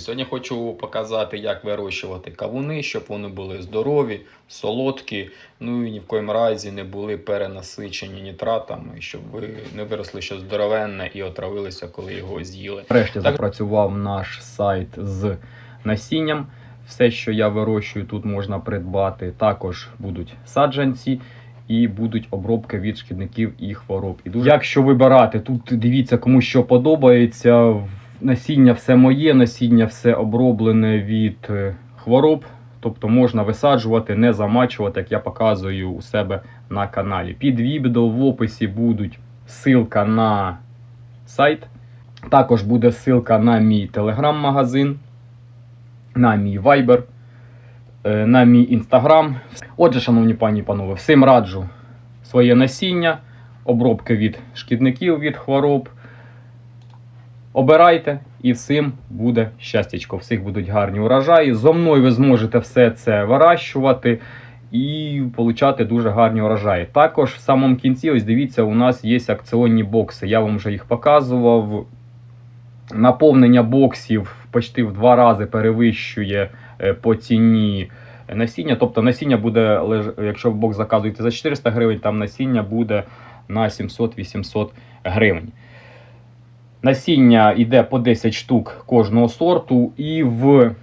Сьогодні хочу показати, як вирощувати кавуни, щоб вони були здорові, солодкі, ну і ні в коєму разі не були перенасичені нітратами, щоб ви не виросли щось здоровенне і отравилися, коли його з'їли. Врешті так... запрацював наш сайт з насінням. Все, що я вирощую, тут можна придбати. Також будуть саджанці. І будуть обробки від шкідників і хвороб. І дуже якщо вибирати тут, дивіться, кому що подобається. Насіння все моє, насіння все оброблене від е, хвороб. Тобто можна висаджувати, не замачувати, як я показую у себе на каналі. Під відео в описі будуть ссылка на сайт. Також буде ссылка на мій телеграм-магазин, на мій вайбер, е, на мій інстаграм. Отже, шановні пані і панове, всім раджу своє насіння, обробки від шкідників від хвороб. Обирайте і всім буде щастячко. Всіх будуть гарні урожаї. Зо мною ви зможете все це вирощувати і получати дуже гарні урожаї. Також в самому кінці, ось дивіться, у нас є акціонні бокси. Я вам вже їх показував. Наповнення боксів почти в два рази перевищує е, по ціні насіння. Тобто насіння буде, якщо бокс заказуєте за 400 гривень, там насіння буде на 700-800 гривень. Насіння йде по 10 штук кожного сорту, і в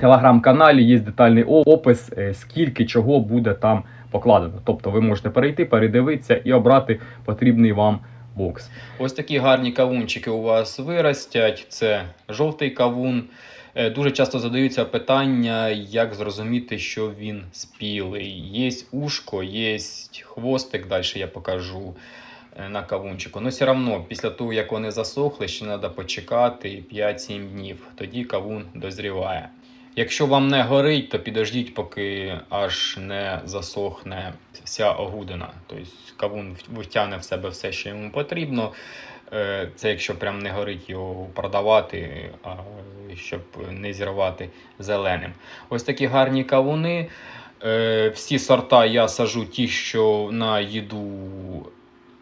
телеграм-каналі є детальний опис, е, скільки чого буде там покладено. Тобто ви можете перейти, передивитися і обрати потрібний вам бокс. Ось такі гарні кавунчики у вас виростять. Це жовтий кавун. Е, дуже часто задаються питання, як зрозуміти, що він спілий. Є ушко, є хвостик, далі я покажу. Е, на кавунчику. Ну, все одно, після того, як вони засохли, ще треба почекати 5-7 днів. Тоді кавун дозріває. Якщо вам не горить, то підождіть, поки аж не засохне вся огудина. Тобто кавун витягне в себе все, що йому потрібно. Е, це якщо прям не горить його продавати, щоб не зірвати зеленим. Ось такі гарні кавуни. Е, всі сорта я сажу ті, що на їду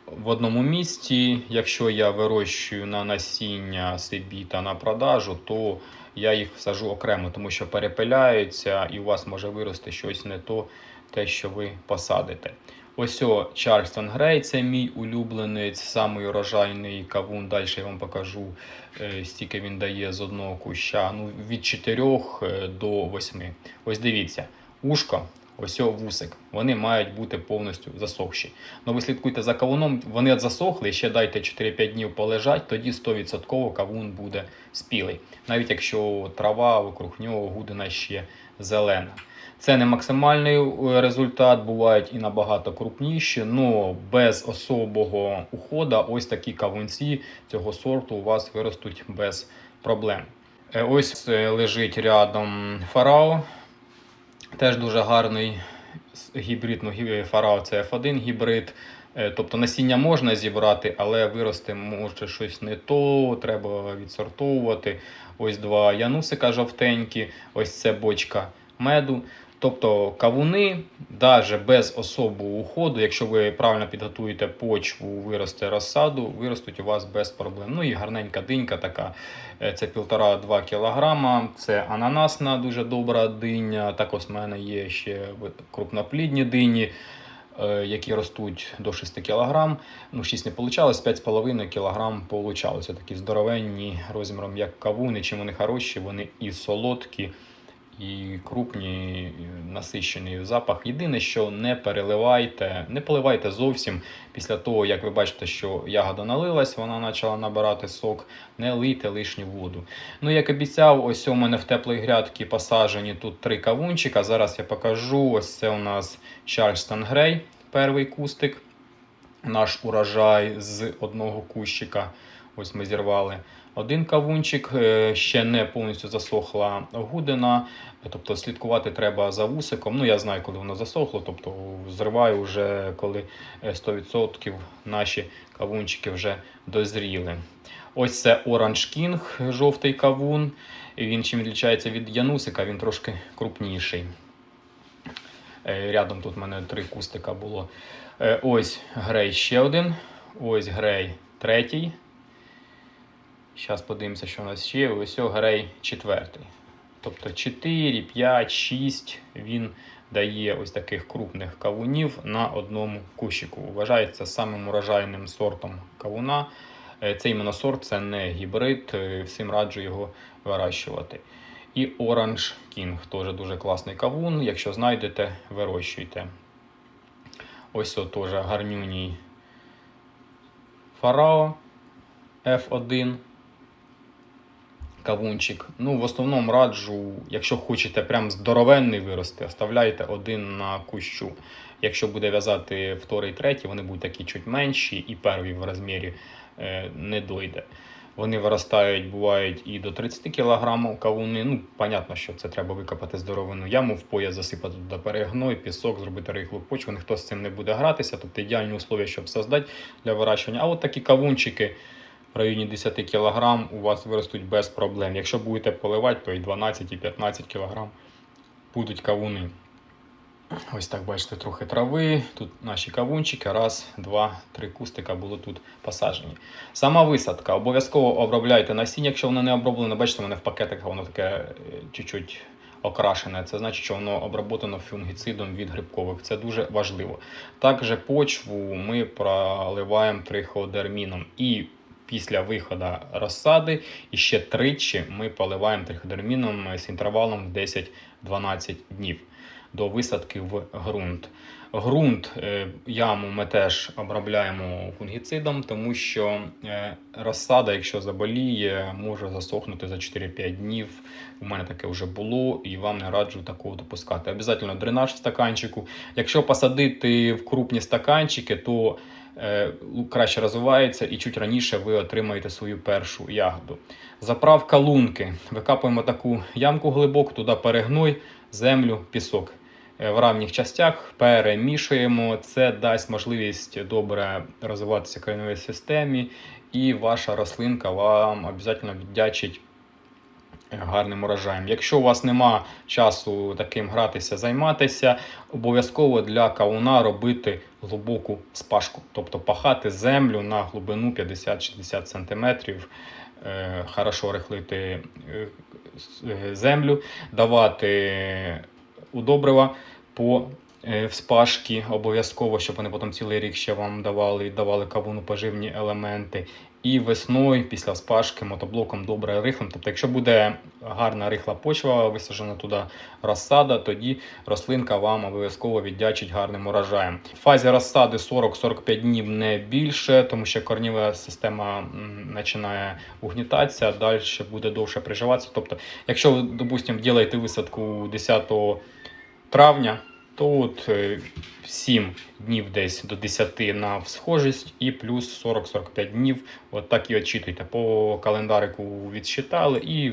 в одному місці. Якщо я вирощую на насіння собі та на продажу, то я їх сажу окремо, тому що перепиляються і у вас може вирости щось не то, те, що ви посадите. Ось о Чарльстон Грей, це мій улюбленець, самий урожайний кавун. Далі я вам покажу, е, стільки він дає з одного куща. ну Від 4 е, до 8. Ось дивіться, ушко ось вусик. Вони мають бути повністю засохші. Ну ви слідкуйте за кавуном, вони засохли, ще дайте 4-5 днів полежать, тоді 100% кавун буде спілий. Навіть якщо трава вокруг нього гудена ще зелена. Це не максимальний е, результат, бувають і набагато крупніші, але без особого уходу ось такі кавунці цього сорту у вас виростуть без проблем. Е, ось е, лежить рядом фарао. Теж дуже гарний гібрид ну, фарау це F1 гібрид. Е, тобто насіння можна зібрати, але вирости може щось не то, треба відсортовувати. Ось два янусика жовтенькі, ось це бочка меду. Тобто кавуни, навіть без особого уходу, якщо ви правильно підготуєте почву, виросте розсаду, виростуть у вас без проблем. Ну і гарненька динька така. Е, це 1,5-2 кг, це ананасна дуже добра диня. Також в мене є ще крупноплідні дині, е, які ростуть до 6 кг. Ну, 6 не получалось, 5,5 кг получалося. Такі здоровенні розміром, як кавуни. Чим вони хороші, вони і солодкі і крупні, і насищений запах. Єдине, що не переливайте, не поливайте зовсім після того, як ви бачите, що ягода налилась, вона почала набирати сок, не лийте лишню воду. Ну, як обіцяв, ось у мене в теплій грядки посаджені тут три кавунчика. Зараз я покажу. Ось це у нас Чарльстон Грей, перший кустик. Наш урожай з одного кущика. Ось ми зірвали один кавунчик, е, ще не повністю засохла гудина. Тобто слідкувати треба за вусиком. Ну, я знаю, коли воно засохло, тобто зриваю вже коли е, 100% наші кавунчики вже дозріли. Ось це Orange King, жовтий кавун. Він чим відлічається від Янусика, він трошки крупніший. Е, рядом тут у мене три кустика було. Ось грей ще один. Ось грей третій. Зараз подивимося, що у нас ще. Ось о, грей четвертий. Тобто 4, 5, 6 він дає ось таких крупних кавунів на одному кущику. Вважається самим урожайним сортом кавуна. Е, Цей моносорт це не гібрид, е, всім раджу його вирощувати. І Orange King теж дуже класний кавун. Якщо знайдете, вирощуйте. Ось теж гарнюній Фарао F1 кавунчик. Ну, в основному раджу, якщо хочете прям здоровенний вирости, оставляйте один на кущу. Якщо буде в'язати вторий, третій, вони будуть такі чуть менші, і перший в розмірі е, не дойде. Вони виростають, бувають і до 30 кг кавуни. Ну, понятно, що це треба викопати здоровину яму, в пояс засипати туди перегной, пісок, зробити рихлу почву. Ніхто з цим не буде гратися, тобто ідеальні условия, щоб создати для вирощування. А от такі кавунчики в районі 10 кг у вас виростуть без проблем. Якщо будете поливати, то і 12, і 15 кг будуть кавуни. Ось так бачите, трохи трави. Тут наші кавунчики. Раз, два, три кустика було тут посаджені. Сама висадка. Обов'язково обробляйте насіння, якщо воно не оброблене. Бачите, мене в пакетах воно таке е, чуть-чуть окрашене. Це значить, що воно оброблено фунгіцидом від грибкових. Це дуже важливо. Також почву ми проливаємо триходерміном. І після виходу розсади і ще тричі ми поливаємо триходерміном з інтервалом в 10-12 днів до висадки в ґрунт. Ґрунт е, яму ми теж обробляємо фунгіцидом, тому що е, розсада, якщо заболіє, може засохнути за 4-5 днів. У мене таке вже було, і вам не раджу такого допускати. Обязательно дренаж в стаканчику. Якщо посадити в крупні стаканчики, то краще розвивається і чуть раніше ви отримаєте свою першу ягоду. Заправка лунки. Викапуємо таку ямку глибоку, туди перегной, землю, пісок. Е, В равних частях перемішуємо. Це дасть можливість добре розвиватися кореневій системі, і ваша рослинка вам обов'язково віддячить е, гарним урожаєм. Якщо у вас нема часу таким гратися, займатися, обов'язково для кавуна робити глибоку спашку, тобто пахати землю на глибину 50-60 см. Е, Хорошо рихлити е, е, землю, давати удобрива по вспашки обов'язково, щоб вони потім цілий рік ще вам давали, давали кавуну поживні елементи. І весною після спашки мотоблоком добре рихлим. Тобто, якщо буде гарна рихла почва, висаджена туди розсада, тоді рослинка вам обов'язково віддячить гарним урожаєм. В фазі розсади 40-45 днів не більше, тому що корнєва система починає угнітатися, далі буде довше приживатися. Тобто, якщо ви, допустимо, робите висадку 10 травня, е, 7 днів десь до 10 на всхожість і плюс 40-45 днів. От так і очитуйте. По календарику відсчитали і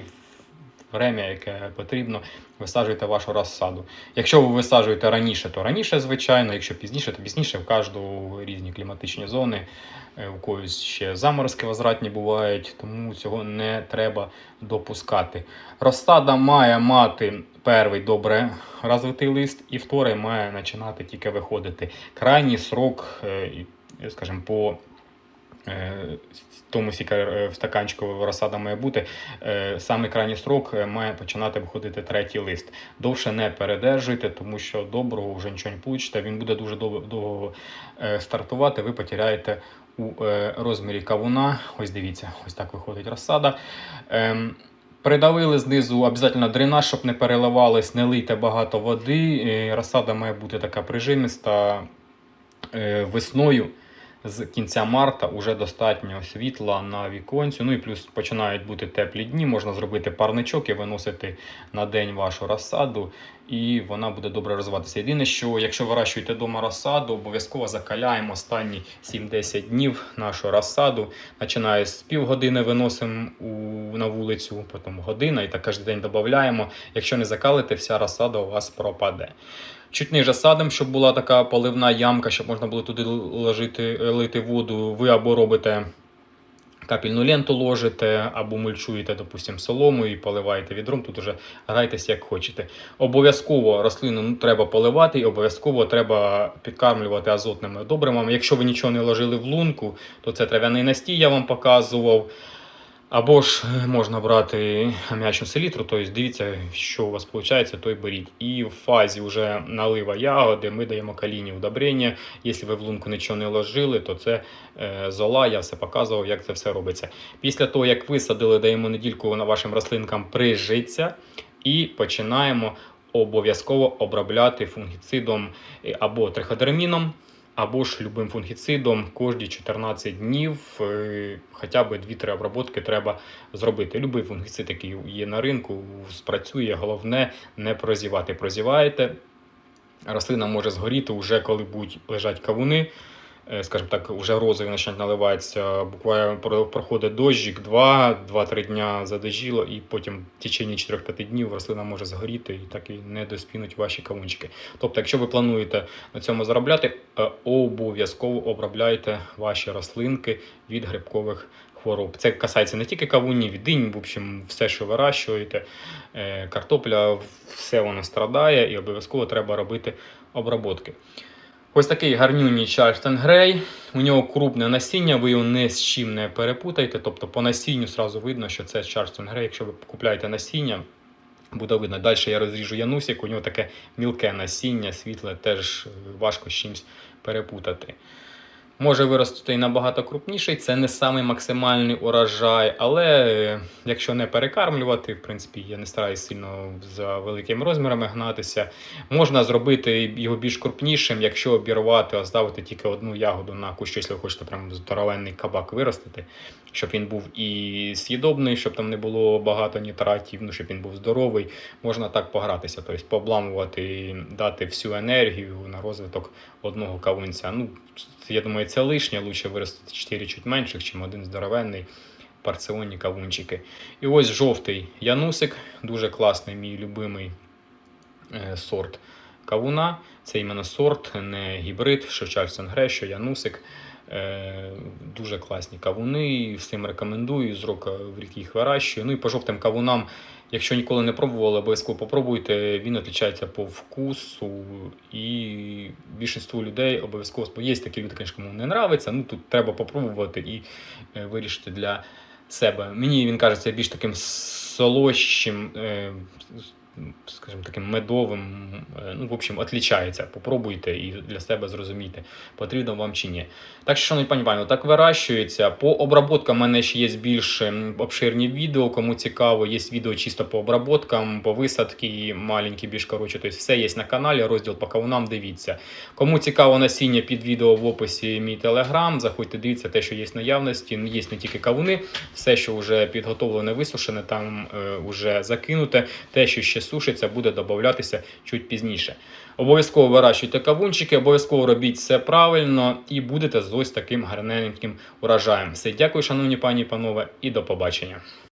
время, яке потрібно, висаджуєте вашу розсаду. Якщо ви висаджуєте раніше, то раніше, звичайно, якщо пізніше, то пізніше в кожну різні кліматичні зони. Е, У когось ще заморозки возвратні бувають, тому цього не треба допускати. Розсада має мати перший добре розвитий лист, і вторий має починати тільки виходити. Крайній срок, е, скажімо, по тому скільки е, в стаканчику розсада має бути, е, саме крайній срок е, має починати виходити третій лист. Довше не передержуйте, тому що доброго вже нічого не получите. Він буде дуже довго, е, стартувати, ви потеряєте у е, розмірі кавуна. Ось дивіться, ось так виходить розсада. Ем, Придавили знизу обов'язково дренаж, щоб не переливались, не лийте багато води. Е, Розсада має бути така прижимиста Е, весною. З кінця марта вже достатньо світла на віконцю. Ну і плюс починають бути теплі дні. Можна зробити парничок і виносити на день вашу розсаду, і вона буде добре розвиватися. Єдине, що якщо вирощуєте вдома розсаду, обов'язково закаляємо останні 7-10 днів нашу розсаду. Починає з півгодини виносимо у, на вулицю, потім година і так кожен день додаємо. Якщо не закалите, вся розсада у вас пропаде. Чуть ниже садимо, щоб була така поливна ямка, щоб можна було туди ложити, лити воду. Ви або робите капельну ленту ложите, або мульчуєте, допустим, солому і поливаєте відром. Тут уже грайтесь як хочете. Обов'язково рослину ну, треба поливати, і обов'язково треба підкармлювати азотними добривами. Якщо ви нічого не ложили в лунку, то це трав'яний настій, я вам показував. Або ж можна брати ам'ячну селітру, тобто дивіться, що у вас виходить, то й беріть. І в фазі вже налива ягоди ми даємо калійні удобрення. Якщо ви в лунку нічого не ложили, то це е, зола, я все показував, як це все робиться. Після того, як висадили, даємо недільку на вашим рослинкам прижиться і починаємо обов'язково обробляти фунгіцидом е, або триходерміном, або ж любим фунгіцидом кожні 14 днів, е, хоча б 2-3 обработки треба зробити. Любий фунгіцид, який є на ринку, спрацює. Головне не прозівати. Прозіваєте, рослина може згоріти вже коли будуть лежать кавуни. Е, Скажімо так, вже розові почнуть наливатися. Буквально проходить дощик, 2-3 дня задожіло, і потім в течение 4-5 днів рослина може згоріти і так і не доспінуть ваші кавунчики. Тобто, якщо ви плануєте на цьому заробляти, е, обов'язково обробляйте ваші рослинки від грибкових хвороб. Це касається не тільки кавунів, динь, в общем, все, що вирощуєте, Е, картопля, все воно страдає і обов'язково треба робити обробки. Ось такий гарнюній Чарльстон Грей. У нього крупне насіння, ви його не з чим не перепутаєте. Тобто по насінню сразу видно, що це Чарльстон Грей. Якщо ви купуєте насіння, буде видно. Далі я розріжу Янусік, у нього таке мілке насіння, світле, теж важко з чимось перепутати. Може виростити і набагато крупніший, це не самий максимальний урожай, але е, якщо не перекармлювати, в принципі, я не стараюсь сильно за великими розмірами гнатися. Можна зробити його більш крупнішим, якщо обірвати, оставити тільки одну ягоду на кущ, якщо ви хочете прям здоровенний кабак виростити, щоб він був і з'їдобний, щоб там не було багато нітратів, ну щоб він був здоровий. Можна так погратися, тобто пообламувати, дати всю енергію на розвиток одного кавунця. Ну, я думаю, це лишнє, лучше виростити 4 чуть менших, чим один здоровенний парціонні кавунчики. І ось жовтий янусик, дуже класний, мій любимий е, сорт кавуна. Це іменно сорт, не гібрид, що Чарльстон Гре, що янусик. Е, Дуже класні кавуни, всім рекомендую, з року в рік їх вирощую. Ну і по жовтим кавунам, якщо ніколи не пробували, обов'язково попробуйте. Він відрізняється по вкусу і більшість людей обов'язково Є такі люди, кому не нравиться. Ну тут треба попробувати і е, вирішити для себе. Мені він кажеться більш таким солодшим, е, скажімо, таким медовим. е, Ну, в общем, відрізняється. Попробуйте і для себе зрозумійте, потрібно вам чи ні. Так що, шановні пані пані, так вирощується. По обработкам в мене ще є більш обширні відео. Кому цікаво, є відео чисто по обработкам, по висадки, маленькі, більш коротше. Тобто все є на каналі, розділ по кавунам, дивіться. Кому цікаво насіння під відео в описі мій телеграм, заходьте, дивіться те, що є в наявності. Є не тільки кавуни, все, що вже підготовлене, висушене, там е, вже закинуте. Те, що ще сушиться, буде додатися чуть пізніше. Обов'язково вирощуйте кавунчики, обов'язково робіть все правильно і будете з ось таким гарненьким урожаєм. Все, дякую, шановні пані і панове, і до побачення.